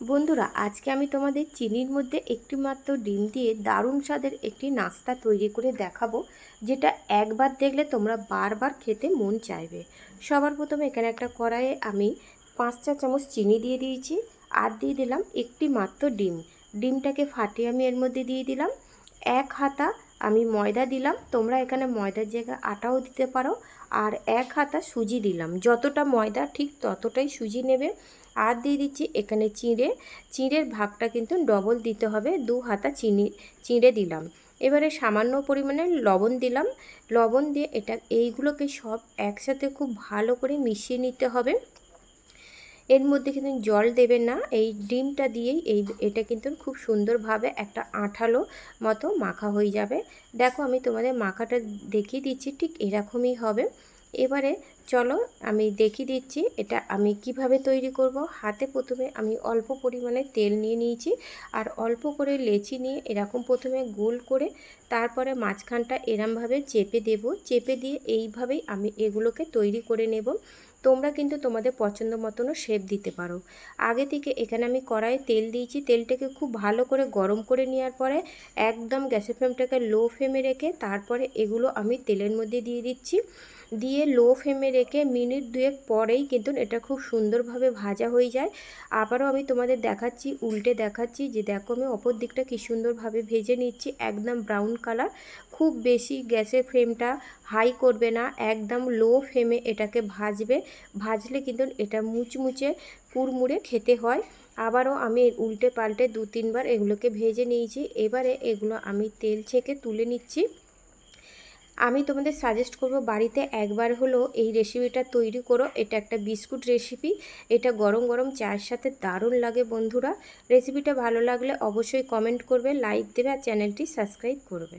বন্ধুরা, আজকে আমি তোমাদের চিনির মধ্যে একটি মাত্র ডিম দিয়ে দারুণ স্বাদের একটি নাস্তা তৈরি করে দেখাবো, যেটা একবার দেখলে তোমরা বারবার খেতে মন চাইবে। সবার প্রথমে এখানে একটা কড়াইয়ে আমি পাঁচ চা চামচ চিনি দিয়ে দিয়েছি আর দিয়ে দিলাম একটি মাত্র ডিম। ডিমটাকে ফাটিয়ে আমি এর মধ্যে দিয়ে দিলাম এক হাতা আমি ময়দা দিলাম, তোমরা এখানে ময়দার জায়গায় আটাও দিতে পারো। আর এক হাতা সুজি দিলাম, যতটা ময়দা ঠিক ততটাই সুজি নেবে। আর দিয়ে দিচ্ছি এখানে চিঁড়ে। চিঁড়ের ভাগটা কিন্তু ডবল দিতে হবে, দু হাতা চিনি, চিঁড়ে দিলাম। এবারে সামান্য পরিমাণে লবণ দিলাম। লবণ দিয়ে এটা, এইগুলোকে সব একসাথে খুব ভালো করে মিশিয়ে নিতে হবে। এর মধ্যে কিন্তু জল দেবে না। এই ডিমটা দিয়েই এই এটা কিন্তু খুব সুন্দরভাবে একটা আঠালো মতো মাখা হয়ে যাবে। দেখো আমি তোমাদের মাখাটা দেখিয়ে দিচ্ছি, ঠিক এরকমই হবে। এবারে চলো আমি দেখিয়ে দিচ্ছি এটা আমি কীভাবে তৈরি করব। হাতে প্রথমে আমি অল্প পরিমাণে তেল নিয়ে নিয়েছি আর অল্প করে লেচি নিয়ে এরকম প্রথমে গোল করে তারপরে মাঝখানটা এরমভাবে চেপে দেব। চেপে দিয়ে এইভাবেই আমি এগুলোকে তৈরি করে নেব। তোমরা কিন্তু তোমাদের পছন্দ মতনও শেপ দিতে পারো। আগে থেকে এখানে আমি কড়াইয়ে তেল দিয়েছি। তেলটাকে খুব ভালো করে গরম করে নেওয়ার পরে একদম গ্যাসের ফ্লেমটাকে লো ফ্লেমে রেখে তারপরে এগুলো আমি তেলের মধ্যে দিয়ে দিচ্ছি। দিয়ে লো ফ্লেমে রেখে মিনিট দুয়েক পরেই কিন্তু এটা খুব সুন্দরভাবে ভাজা হয়ে যায়। আবারও আমি তোমাদের দেখাচ্ছি, উল্টে দেখাচ্ছি যে দেখো আমি অপর দিকটা কী সুন্দরভাবে ভেজে নিচ্ছি, একদম ব্রাউন কালার খুব বেশি গ্যাসের ফ্লেমটা হাই করবে না, একদম লো ফ্লেমে এটাকে ভাজবে। ভাজলে কিন্তু এটা মুচমুচে কুড়মুড়ে খেতে হয়। আবারও আমি উল্টে পাল্টে দু তিনবার এগুলোকে ভেজে নিয়েছি। এবারে এগুলো আমি তেল ছেঁকে তুলে নিচ্ছি। আমি তোমাদের সাজেস্ট করব বাড়িতে একবার হলো এই রেসিপিটা তৈরি করো। এটা একটা বিস্কুট রেসিপি এটা গরম গরম চায়ের সাথে দারুণ লাগে বন্ধুরা। রেসিপিটা ভালো লাগলে অবশ্যই কমেন্ট করবে লাইক দেবে আর চ্যানেলটি সাবস্ক্রাইব করবে।